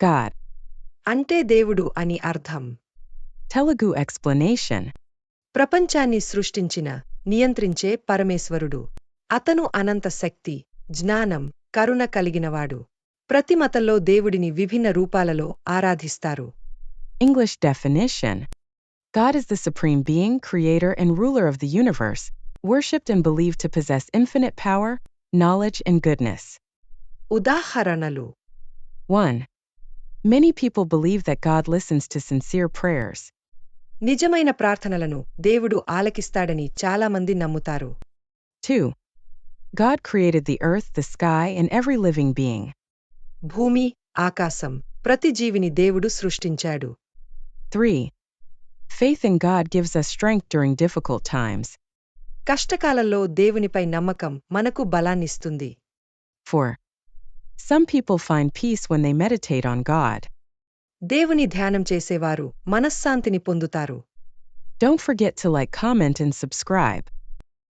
God. అంటే దేవుడు అని అర్థం Telugu explanation. ప్రపంచాన్ని సృష్టించిన నియంత్రించే పరమేశ్వరుడు అతను అనంత శక్తి జ్ఞానం కరుణ కలిగినవాడు ప్రతి మతంలో దేవుడిని విభిన్న రూపాలలో ఆరాధిస్తారు English definition. God is the supreme being, creator, and ruler of the universe, worshipped and believed to possess infinite power, knowledge, and goodness. ఉదాహరణలు 1. Many people believe that God listens to sincere prayers. నిజమైన ప్రార్థనలను దేవుడు ఆలకిస్తాడని చాలామంది నమ్ముతారు 2. God created the earth, the sky, and every living being. భూమి ఆకాశం ప్రతి జీవిని దేవుడు సృష్టించాడు 3. Faith in God gives us strength during difficult times. కష్టకాలంలో దేవునిపై నమ్మకం మనకు బలాన్నిస్తుంది 4. Some people find peace when they meditate on God. దేవుని ధ్యానం చేసేవారు మనశ్శాంతిని పొందుతారు Don't forget to like, comment, and subscribe.